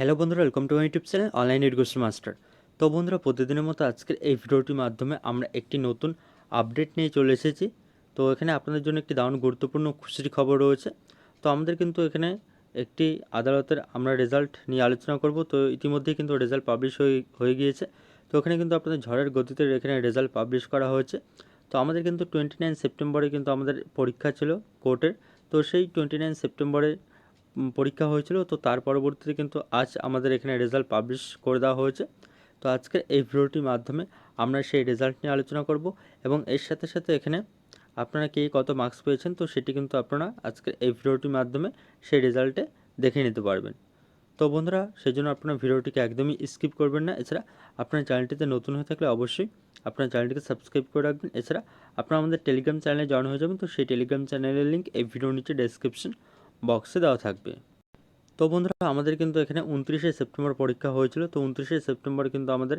Hello বন্ধুরা welcome to my YouTube channel online education master তো বন্ধুরা, প্রতিদিনের মতো আজকের এই ভিডিওটির মাধ্যমে আমরা একটি নতুন আপডেট নিয়ে চলে এসেছি। তো এখানে আপনাদের জন্য একটি দারুণ গুরুত্বপূর্ণ খুশির খবর রয়েছে। তো আমাদের কিন্তু এখানে একটি আদালতের আমরা রেজাল্ট নিয়ে আলোচনা করব। তো ইতিমধ্যেই কিন্তু রেজাল্ট পাবলিশ হয়ে হয়ে গিয়েছে। তো এখানে কিন্তু আপনাদের ঝড়ের গতিতে এখানে রেজাল্ট পাবলিশ করা হয়েছে। তো আমাদের কিন্তু টোয়েন্টি নাইন সেপ্টেম্বরে কিন্তু আমাদের পরীক্ষা ছিল কোর্টের তো সেই টোয়েন্টি নাইন সেপ্টেম্বরে পরীক্ষা হয়েছিল, তো তার পরবর্তীতে কিন্তু আজ আমাদের এখানে রেজাল্ট পাবলিশ করে দেওয়া হয়েছে। তো আজকের এই ভিডিওটির মাধ্যমে আমরা সেই রেজাল্ট নিয়ে আলোচনা করব এবং এর সাথে সাথে এখানে আপনারা কে কত মার্কস পেয়েছেন, তো সেটি কিন্তু আপনারা আজকের এই ভিডিওটির মাধ্যমে সেই রেজাল্টে দেখে নিতে পারবেন। তো বন্ধুরা সেই জন্য আপনার ভিডিওটিকে একদমই স্কিপ করবেন না। এছাড়া আপনার চ্যানেলটিতে নতুন হয়ে থাকলে অবশ্যই আপনার চ্যানেলটিকে সাবস্ক্রাইব করে রাখবেন। এছাড়া আপনারা আমাদের টেলিগ্রাম চ্যানেলে জয়েন হয়ে যাবেন, তো সেই টেলিগ্রাম চ্যানেলের লিঙ্ক এই ভিডিওর নিচে ডেসক্রিপশন বক্সে দেওয়া থাকবে। তো বন্ধুরা, আমাদের কিন্তু এখানে উনত্রিশে সেপ্টেম্বর পরীক্ষা হয়েছিল। তো উনত্রিশে সেপ্টেম্বর কিন্তু আমাদের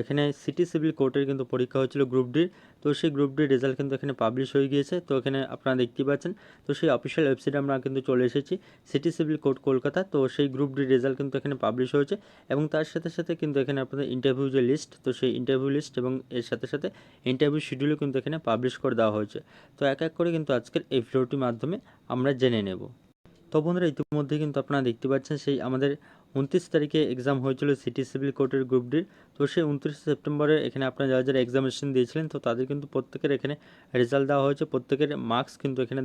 এখানে সিটি সিভিল কোর্টের কিন্তু পরীক্ষা হয়েছিল গ্রুপ ডির তো সেই গ্রুপ ডির রেজাল্ট কিন্তু এখানে পাবলিশ হয়ে গিয়েছে। তো এখানে আপনারা দেখতেই পাচ্ছেন, তো সেই অফিসিয়াল ওয়েবসাইটে আমরা কিন্তু চলে এসেছি সিটি সিভিল কোর্ট কলকাতা। তো সেই গ্রুপ ডির রেজাল্ট কিন্তু এখানে পাবলিশ হয়েছে এবং তার সাথে সাথে কিন্তু এখানে আপনাদের ইন্টারভিউ যে লিস্ট তো সেই ইন্টারভিউ লিস্ট এবং এর সাথে সাথে ইন্টারভিউ শিডিউলও কিন্তু এখানে পাবলিশ করে দেওয়া হয়েছে। তো এক এক করে কিন্তু আজকের এই ভিডিওটির মাধ্যমে আমরা জেনে নেব। তো বন্ধুরা, ইতিমধ্যে কিন্তু আপনারা দেখতে পাচ্ছেন সেই আমাদের উনত্রিশ তারিখে এক্সাম হয়েছিল সিটি সিভিল কোর্টের গ্রুপ ডির তো সেই উনত্রিশে সেপ্টেম্বরে এখানে আপনারা যারা যারা এক্সামিনেশন দিয়েছিলেন, তো তাদের কিন্তু প্রত্যেকের এখানে রেজাল্ট দেওয়া হয়েছে। প্রত্যেকের মার্কস কিন্তু এখানে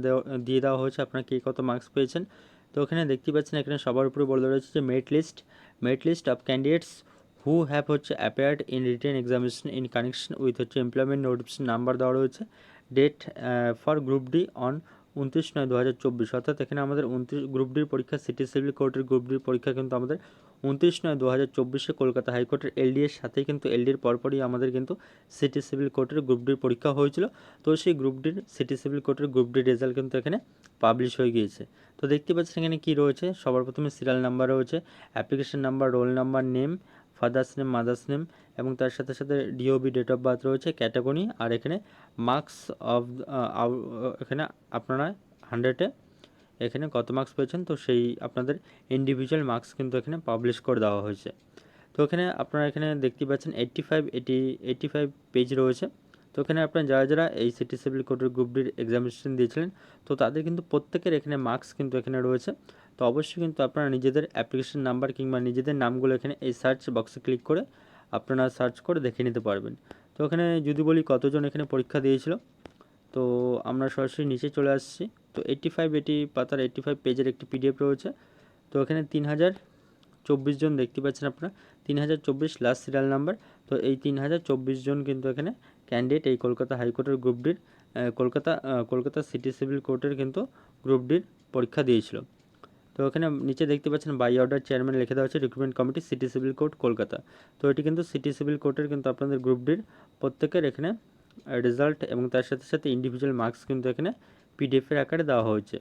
দিয়ে দেওয়া হয়েছে। আপনারা কে কত মার্কস পেয়েছেন? তো এখানে দেখতে পাচ্ছেন, এখানে সবার উপরে বলে রয়েছে যে merit list merit list of candidates who have হচ্ছে appeared in written examination in connection with হচ্ছে এমপ্লয়মেন্ট নোটিফিকেশন নাম্বার দেওয়া রয়েছে। Date for group D on উনত্রিশ নয় দু হাজার চব্বিশ, অর্থাৎ এখানে আমাদের উনত্রিশ গ্রুপ ডির পরীক্ষা সিটি সিভিল কোর্টের গ্রুপ ডির পরীক্ষা কিন্তু আমাদের উনত্রিশ নয় দু হাজার চব্বিশে কলকাতা হাইকোর্টের এলডি এর সাথেই কিন্তু এলডির পরপরই আমাদের কিন্তু সিটি সিভিল কোর্টের গ্রুপ ডির পরীক্ষা হয়েছিল। তো সেই গ্রুপ ডির সিটি সিভিল কোর্টের গ্রুপ ডির রেজাল্ট কিন্তু এখানে পাবলিশ হয়ে গিয়েছে। তো দেখতে পাচ্ছেন এখানে কী রয়েছে? সবার প্রথমে সিরিয়াল নাম্বার রয়েছে application number roll number name father's name mother's name এবং তার সাথে সাথে ডিওবি ডেট অফ বার্থ রয়েছে ক্যাটাগরি আর এখানে মার্কস অফ এখানে আপনারা হান্ড্রেডে এখানে কত মার্কস পেয়েছেন, তো সেই আপনাদের ইন্ডিভিজুয়াল মার্কস কিন্তু এখানে পাবলিশ করে দেওয়া হয়েছে। তো এখানে আপনারা এখানে দেখতে পাচ্ছেন eighty five eighty eighty five page রয়েছে। তো এখানে আপনারা যারা যারা এই সিটি সিভিল কোর্টের গ্রুপ ডির এক্সামিনেশন দিয়েছিলেন, তো তাদের কিন্তু প্রত্যেকের এখানে মার্কস কিন্তু এখানে রয়েছে। তো অবশ্যই কিন্তু আপনারা নিজেদের অ্যাপ্লিকেশন নাম্বার কিংবা নিজেদের নামগুলো এখানে এই সার্চ বক্সে ক্লিক করে আপনারা সার্চ করে দেখে নিতে পারবেন। তো এখানে যদি বলি কতজন এখানে পরীক্ষা দিয়েছিল, তো আমরা সরাসরি নিচে চলে আসছি। তো এইট্টি ফাইভ এটি পাতার এইট্টি ফাইভ পেজের একটি পিডিএফ রয়েছে। তো এখানে তিন হাজার চব্বিশ জন দেখতে পাচ্ছেন আপনারা। তিন হাজার চব্বিশ লাস্ট সিরিয়াল নাম্বার তো এই তিন হাজার চব্বিশ জন কিন্তু এখানে ক্যান্ডিডেট এই কলকাতা হাইকোর্টের গ্রুপ ডির কলকাতা কলকাতা সিটি সিভিল কোর্টের কিন্তু গ্রুপ ডির পরীক্ষা দিয়েছিল। তো এখানে নিচে দেখতে পাচ্ছেন বাই অর্ডার চেয়ারম্যান লিখে দেওয়া হচ্ছে recruitment committee city civil court Kolkata তো এটি কিন্তু সিটি সিভিল কোর্টের কিন্তু আপনাদের গ্রুপ ডির প্রত্যেকের এখানে রেজাল্ট এবং তার সাথে সাথে ইন্ডিভিজুয়াল মার্কস কিন্তু এখানে পিডিএফের আকারে দেওয়া হয়েছে।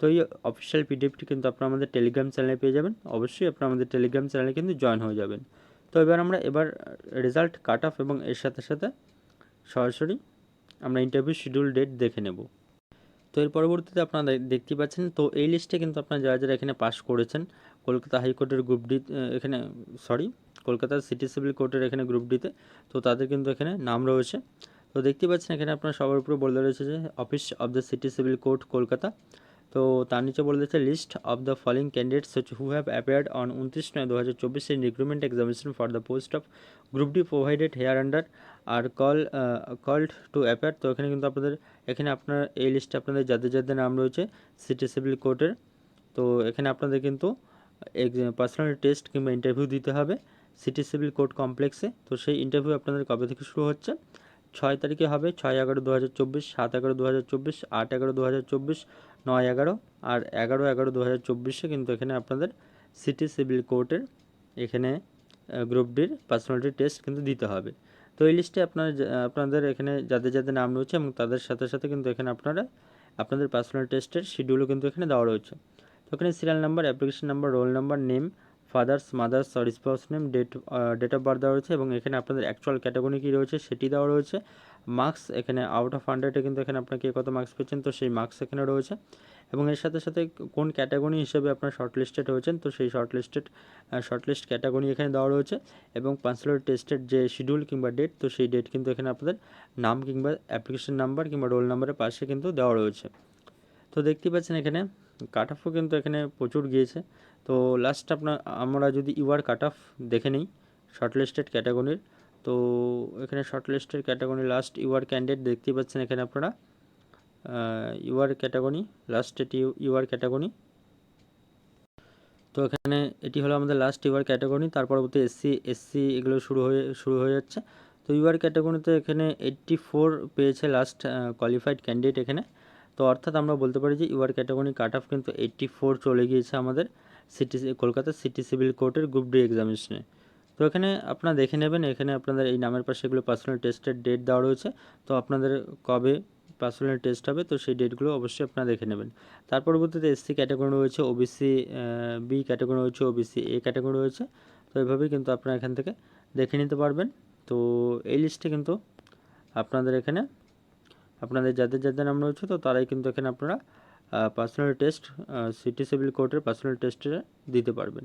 তো এই অফিসিয়াল পিডিএফটি কিন্তু আপনারা আমাদের টেলিগ্রাম চ্যানেলে পেয়ে যাবেন। অবশ্যই আপনারা আমাদের টেলিগ্রাম চ্যানেলে কিন্তু জয়েন হয়ে যাবেন। তো এবার আমরা এবার রেজাল্ট কাট অফ এবং এর সাথে সাথে সরাসরি আমরা ইন্টারভিউ শিডিউল ডেট দেখে নেব। তো এর পরবর্তীতে আপনারা দেখতে পাচ্ছেন, তো এই লিস্টে কিন্তু আপনারা যারা যারা এখানে পাস করেছেন, কলকাতা হাইকোর্টের গ্রুপ ডি এখানে সরি কলকাতা সিটি সিভিল কোর্টের এখানে গ্রুপ ডিতে তো তাদের কিন্তু এখানে নাম রয়েছে। তো দেখতে পাচ্ছেন এখানে আপনার সবার উপরে বলে রয়েছে যে office of the city civil court Kolkata. তো তার নিচে বলে দিচ্ছে list of the following candidates হচ্ছে হু হ্যাভ অ্যাপিয়ার্ড অন উনত্রিশ নয় দু হাজার চব্বিশ in recruitment examination for the post of group D provided here under are call called to appear তো এখানে কিন্তু আপনাদের, এখানে আপনার এই লিস্টে আপনাদের যাদের যাদের নাম রয়েছে সিটি সিভিল কোর্টের তো এখানে আপনাদের কিন্তু পার্সোনাল টেস্ট কিংবা ইন্টারভিউ দিতে হবে সিটি সিভিল কোর্ট কমপ্লেক্সে তো সেই ইন্টারভিউ আপনাদের কবে থেকে শুরু হচ্ছে? ছয় তারিখে হবে, ছয় এগারো দু হাজার চব্বিশ, সাত এগারো দু হাজার চব্বিশ, আট এগারো দু হাজার চব্বিশ নয় এগারো আর এগারো এগারো দু হাজার চব্বিশে কিন্তু এখানে আপনাদের সিটি সিভিল কোর্টের এখানে গ্রুপ ডির পার্সোনালিটি টেস্ট কিন্তু দিতে হবে। তো এই লিস্টে আপনার আপনাদের এখানে যাদের যাদের নাম রয়েছে এবং তাদের সাথে সাথে কিন্তু এখানে আপনারা আপনাদের পার্সোনাল টেস্টের শিডিউলও কিন্তু এখানে দেওয়া রয়েছে। তো এখানে serial number application number roll number name father's, mother's, R spouse name, date date of birth দেওয়া রয়েছে এবং এখানে আপনাদের অ্যাকচুয়াল ক্যাটাগরি কী রয়েছে সেটি দেওয়া রয়েছে। মার্কস এখানে আউট অফ হান্ড্রেডে কিন্তু এখানে আপনার কে কত মার্কস পেয়েছেন, তো সেই মার্কস এখানে রয়েছে। এবং এর সাথে সাথে কোন ক্যাটাগরি হিসেবে আপনার শর্ট লিস্টেড হয়েছেন, তো সেই short listed short list category এখানে দেওয়া রয়েছে। এবং পার্সোনাল টেস্টের যে শিডিউল কিংবা ডেট তো সেই ডেট কিন্তু এখানে আপনাদের নাম কিংবা অ্যাপ্লিকেশন নাম্বার কিংবা রোল নাম্বারের পাশে কিন্তু দেওয়া রয়েছে। তো দেখতেই পাচ্ছেন এখানে কাট অফও কিন্তু এখানে প্রচুর গিয়েছে। তো লাস্ট আপনার, আমরা যদি ইউআর কাট অফ দেখে নিই শর্টলিস্টেড ক্যাটাগরির তো এখানে শর্ট লিস্টের ক্যাটাগরি লাস্ট ইউআর ক্যান্ডিডেট দেখতেই পাচ্ছেন এখানে আপনারা। ইউআর ক্যাটাগরি লাস্ট এটি ইউআর ক্যাটাগরি তো এখানে এটি হলো আমাদের লাস্ট ইউআর ক্যাটাগরি তার পরবর্তী এসসি এসসি এগুলো শুরু হয়ে শুরু হয়ে যাচ্ছে। তো ইউআর ক্যাটাগরিতে এখানে এইট্টি ফোর পেয়েছে লাস্ট কোয়ালিফাইড ক্যান্ডিডেট এখানে। তো অর্থাৎ আমরা বলতে পারি যে ইউআর ক্যাটাগরি কাট অফ কিন্তু এইট্টি ফোর চলে গিয়েছে আমাদের সিটি কলকাতা সিটি সিভিল কোর্টের গ্রুপ ডি এক্সামিনেশনে। তো এখানে আপনারা দেখে নেবেন, এখানে আপনাদের এই নামের পাশে এগুলো পার্সোনাল টেস্টের ডেট দেওয়া রয়েছে। তো আপনাদের কবে পার্সোনাল টেস্ট হবে, তো সেই ডেটগুলো অবশ্যই আপনারা দেখে নেবেন। তার পরবর্তীতে এসসি ক্যাটাগরি রয়েছে ওবিসি বি ক্যাটাগরি রয়েছে ওবিসি এ ক্যাটাগরি রয়েছে। তো এইভাবেই কিন্তু আপনারা এখান থেকে দেখে নিতে পারবেন। তো এই লিস্টে কিন্তু আপনাদের এখানে আপনাদের যাদের যাদের নাম রয়েছে তো তারাই কিন্তু এখানে আপনারা পার্সোনাল টেস্ট সিটি সিভিল কোর্টের পার্সোনাল টেস্টে দিতে পারবেন।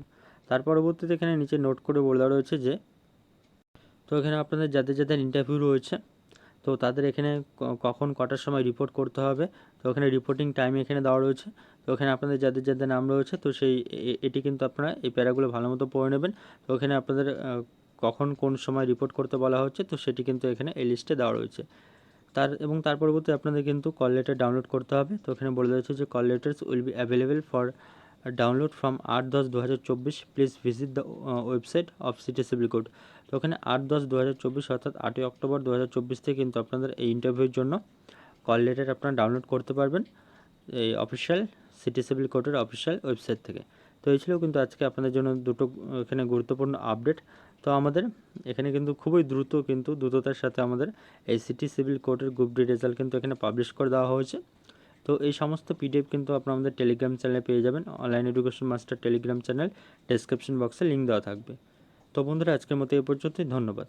তার পরবর্তীতে এখানে নিচে নোট করে বলা রয়েছে যে, তো এখানে আপনাদের যাদের যাদের ইন্টারভিউ রয়েছে, তো তাদের এখানে কখন কটার সময় রিপোর্ট করতে হবে, তো এখানে রিপোর্টিং টাইম এখানে দেওয়া রয়েছে। তো এখানে আপনাদের যাদের যাদের নাম রয়েছে তো সেই এটি কিন্তু আপনারা এই প্যারাগুলো ভালো মতো পড়ে নেবেন। তো এখানে আপনাদের কখন কোন সময় রিপোর্ট করতে বলা হচ্ছে তো সেটি কিন্তু এখানে এই লিস্টে দেওয়া রয়েছে। তার এবং তার পরবর্তী আপনাদের কিন্তু কল লেটার ডাউনলোড করতে হবে। তো এখানে বলে রয়েছে যে call letters will be available for download from আট দশ দু হাজার চব্বিশ। Please visit the website of city civil court তো ওখানে আট দশ দু হাজার চব্বিশ অর্থাৎ আটই অক্টোবর দু হাজার চব্বিশ থেকে কিন্তু আপনাদের এই ইন্টারভিউর জন্য কল লেটার আপনারা ডাউনলোড করতে পারবেন। এই অফিসিয়াল সিটি সিভিল কোর্টের অফিসিয়াল ওয়েবসাইট থেকে। এই ছিল কিন্তু আজকে আপনাদের জন্য দুটো, এখানে গুরুত্বপূর্ণ আপডেট তো আমাদের এখানে কিন্তু খুবই দ্রুত কিন্তু দ্রুততার সাথে আমাদের এই সিটি সিভিল কোর্টের গ্রুপ ডি রেজাল্ট কিন্তু এখানে পাবলিশ করে দেওয়া হয়েছে। তো এই সমস্ত পিডিএফ কিন্তু আপনারা আমাদের টেলিগ্রাম চ্যানেলে পেয়ে যাবেন। Online education master Telegram channel description বক্সে লিঙ্ক দেওয়া থাকবে। তো বন্ধুরা, আজকের মতো এই পর্যন্তই। ধন্যবাদ।